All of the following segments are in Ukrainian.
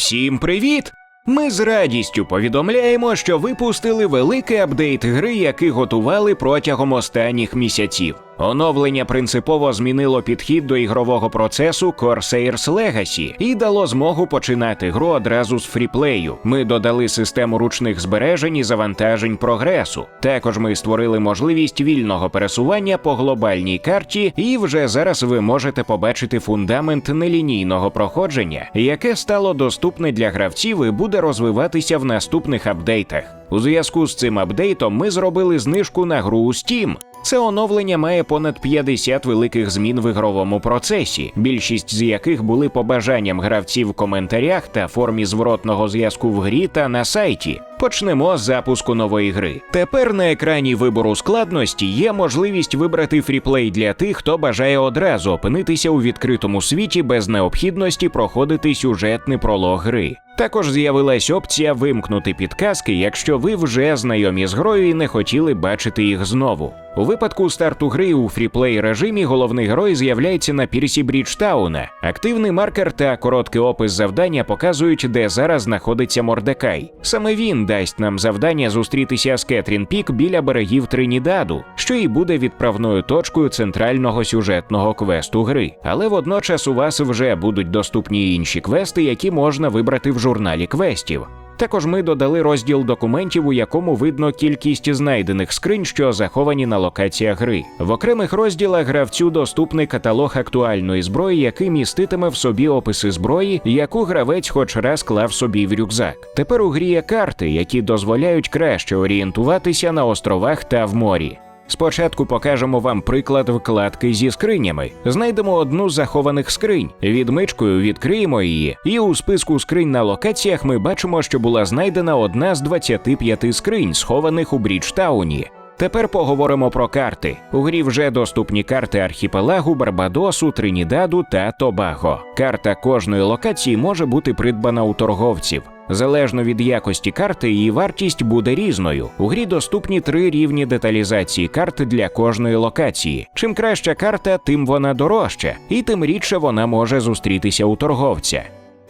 Всім привіт! Ми з радістю повідомляємо, що випустили великий апдейт гри, який готували протягом останніх місяців. Оновлення принципово змінило підхід до ігрового процесу Corsairs Legacy і дало змогу починати гру одразу з фріплею. Ми додали систему ручних збережень і завантажень прогресу. Також ми створили можливість вільного пересування по глобальній карті, і вже зараз ви можете побачити фундамент нелінійного проходження, яке стало доступне для гравців і буде розвиватися в наступних апдейтах. У зв'язку з цим апдейтом ми зробили знижку на гру у Steam. Це оновлення має понад 50 великих змін в ігровому процесі, більшість з яких були побажанням гравців в коментарях та формі зворотного зв'язку в грі та на сайті. Почнемо з запуску нової гри. Тепер на екрані вибору складності є можливість вибрати фріплей для тих, хто бажає одразу опинитися у відкритому світі без необхідності проходити сюжетний пролог гри. Також з'явилась опція вимкнути підказки, якщо ви вже знайомі з грою і не хотіли бачити їх знову. У випадку старту гри у фріплей режимі головний герой з'являється на пірсі Бріджтауна. Активний маркер та короткий опис завдання показують, де зараз знаходиться Мордекай. Саме він дасть нам завдання зустрітися з Кетрін Пік біля берегів Тринідаду, що і буде відправною точкою центрального сюжетного квесту гри. Але водночас у вас вже будуть доступні інші квести, які можна вибрати в журналі квестів. Також ми додали розділ документів, у якому видно кількість знайдених скринь, що заховані на локаціях гри. В окремих розділах гравцю доступний каталог актуальної зброї, який міститиме в собі описи зброї, яку гравець хоч раз клав собі в рюкзак. Тепер у грі є карти, які дозволяють краще орієнтуватися на островах та в морі. Спочатку покажемо вам приклад вкладки зі скринями. Знайдемо одну з захованих скринь, відмичкою відкриємо її, і у списку скринь на локаціях ми бачимо, що була знайдена одна з 25 скринь, схованих у Бріджтауні. Тепер поговоримо про карти. У грі вже доступні карти архіпелагу, Барбадосу, Тринідаду та Тобаго. Карта кожної локації може бути придбана у торговців. Залежно від якості карти, її вартість буде різною. У грі доступні три рівні деталізації карт для кожної локації. Чим краща карта, тим вона дорожча, і тим рідше вона може зустрітися у торговця.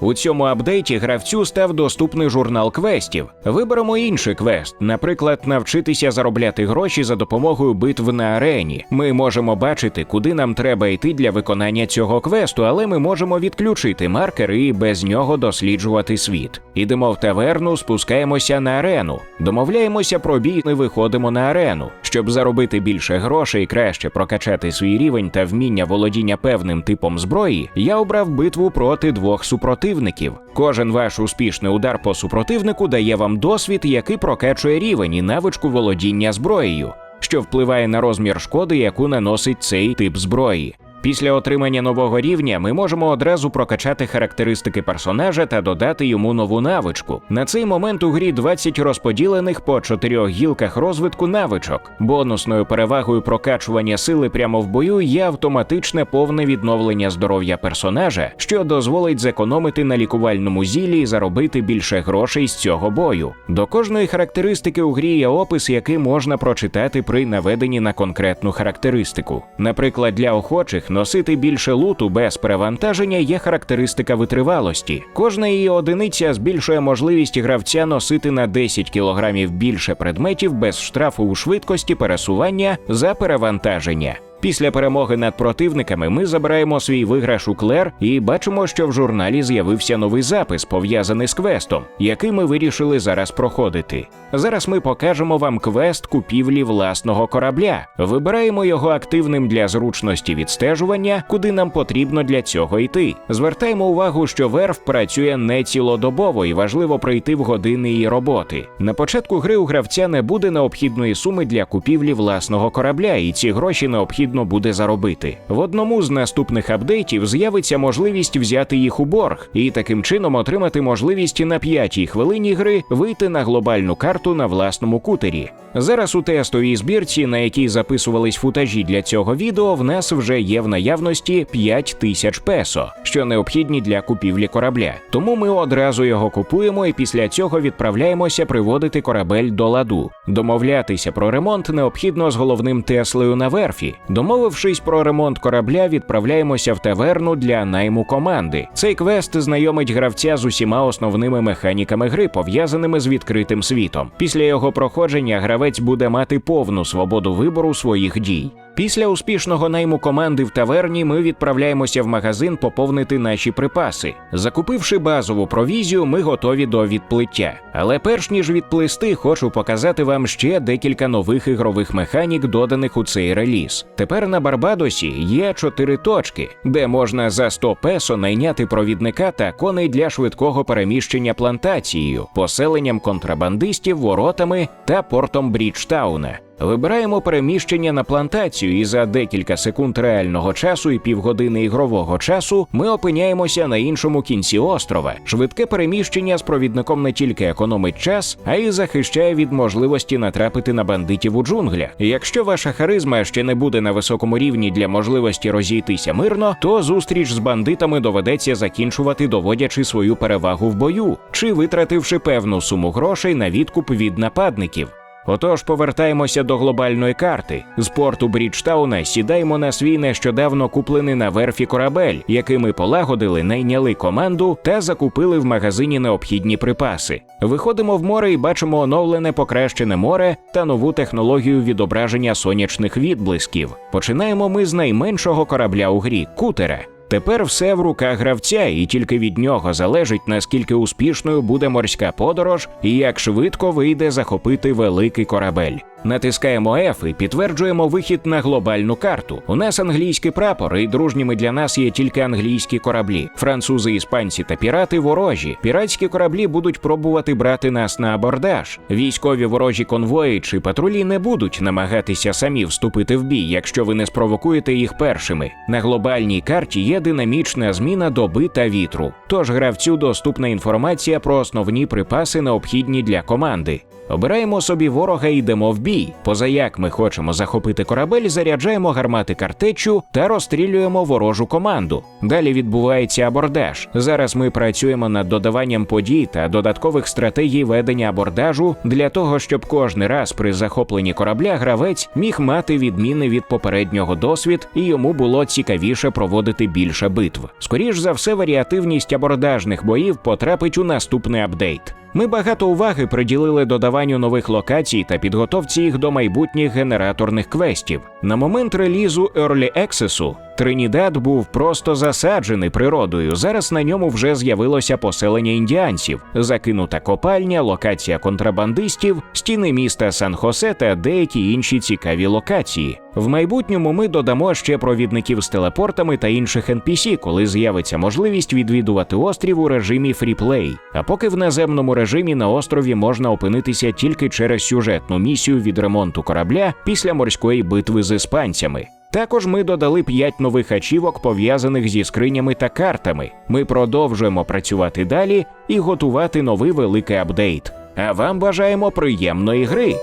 У цьому апдейті гравцю став доступний журнал квестів. Виберемо інший квест, наприклад, навчитися заробляти гроші за допомогою битв на арені. Ми можемо бачити, куди нам треба йти для виконання цього квесту, але ми можемо відключити маркер і без нього досліджувати світ. Ідемо в таверну, спускаємося на арену, домовляємося про бій і виходимо на арену. Щоб заробити більше грошей краще прокачати свій рівень та вміння володіння певним типом зброї, я обрав битву проти двох супротивників. Кожен ваш успішний удар по супротивнику дає вам досвід, який прокачує рівень і навичку володіння зброєю, що впливає на розмір шкоди, яку наносить цей тип зброї. Після отримання нового рівня ми можемо одразу прокачати характеристики персонажа та додати йому нову навичку. На цей момент у грі 20 розподілених по чотирьох гілках розвитку навичок. Бонусною перевагою прокачування сили прямо в бою є автоматичне повне відновлення здоров'я персонажа, що дозволить зекономити на лікувальному зілі і заробити більше грошей з цього бою. До кожної характеристики у грі є опис, який можна прочитати при наведенні на конкретну характеристику. Наприклад, для охочих носити більше луту без перевантаження є характеристика витривалості. Кожна її одиниця збільшує можливість гравця носити на 10 кг більше предметів без штрафу у швидкості пересування за перевантаження. Після перемоги над противниками ми забираємо свій виграш у клер і бачимо, що в журналі з'явився новий запис, пов'язаний з квестом, який ми вирішили зараз проходити. Зараз ми покажемо вам квест купівлі власного корабля. Вибираємо його активним для зручності відстежування, куди нам потрібно для цього йти. Звертаємо увагу, що верф працює не цілодобово і важливо прийти в години її роботи. На початку гри у гравця не буде необхідної суми для купівлі власного корабля, і ці гроші необхідно буде заробити. В одному з наступних апдейтів з'явиться можливість взяти їх у борг і таким чином отримати можливість на п'ятій хвилині гри вийти на глобальну карту на власному кутері. Зараз у тестовій збірці, на якій записувались футажі для цього відео, в нас вже є в наявності 5 тисяч песо, що необхідні для купівлі корабля. Тому ми одразу його купуємо і після цього відправляємося приводити корабель до ладу. Домовлятися про ремонт необхідно з головним Теслею на верфі. Домовившись про ремонт корабля, відправляємося в таверну для найму команди. Цей квест знайомить гравця з усіма основними механіками гри, пов'язаними з відкритим світом. Після його проходження гравець буде мати повну свободу вибору своїх дій. Після успішного найму команди в таверні ми відправляємося в магазин поповнити наші припаси. Закупивши базову провізію, ми готові до відплиття. Але перш ніж відплисти, хочу показати вам ще декілька нових ігрових механік, доданих у цей реліз. Тепер на Барбадосі є чотири точки, де можна за 100 песо найняти провідника та коней для швидкого переміщення плантацією, поселенням контрабандистів, воротами та портом Бріджтауна. Вибираємо переміщення на плантацію, і за декілька секунд реального часу і півгодини ігрового часу ми опиняємося на іншому кінці острова. Швидке переміщення з провідником не тільки економить час, а й захищає від можливості натрапити на бандитів у джунглях. Якщо ваша харизма ще не буде на високому рівні для можливості розійтися мирно, то зустріч з бандитами доведеться закінчувати, доводячи свою перевагу в бою, чи витративши певну суму грошей на відкуп від нападників. Отож, повертаємося до глобальної карти. З порту Бріджтауна сідаємо на свій нещодавно куплений на верфі корабель, який ми полагодили, найняли команду та закупили в магазині необхідні припаси. Виходимо в море і бачимо оновлене покращене море та нову технологію відображення сонячних відблисків. Починаємо ми з найменшого корабля у грі кутера. Тепер все в руках гравця, і тільки від нього залежить, наскільки успішною буде морська подорож і як швидко вийде захопити великий корабель. Натискаємо F і підтверджуємо вихід на глобальну карту. У нас англійський прапор, і дружніми для нас є тільки англійські кораблі. Французи, іспанці та пірати ворожі. Піратські кораблі будуть пробувати брати нас на абордаж. Військові ворожі конвої чи патрулі не будуть намагатися самі вступити в бій, якщо ви не спровокуєте їх першими. На глобальній карті є динамічна зміна доби та вітру. Тож гравцю доступна інформація про основні припаси, необхідні для команди. Обираємо собі ворога і йдемо в бій. Поза як ми хочемо захопити корабель, заряджаємо гармати картечу та розстрілюємо ворожу команду. Далі відбувається абордаж. Зараз ми працюємо над додаванням подій та додаткових стратегій ведення абордажу для того, щоб кожний раз при захопленні корабля гравець міг мати відміни від попереднього досвід і йому було цікавіше проводити більше битв. Скоріш за все, варіативність абордажних боїв потрапить у наступний апдейт. Ми багато уваги приділили додаванню нових локацій та підготовці їх до майбутніх генераторних квестів. На момент релізу Early Access Тринідад був просто засаджений природою. Зараз на ньому вже з'явилося поселення індіанців, закинута копальня, локація контрабандистів, стіни міста Сан-Хосе та деякі інші цікаві локації. В майбутньому ми додамо ще провідників з телепортами та інших NPC, коли з'явиться можливість відвідувати острів у режимі фріплей. А поки в наземному режимі на острові можна опинитися тільки через сюжетну місію від ремонту корабля після морської битви з іспанцями. Також ми додали 5 нових ачівок, пов'язаних зі скринями та картами. Ми продовжуємо працювати далі і готувати новий великий апдейт. А вам бажаємо приємної гри!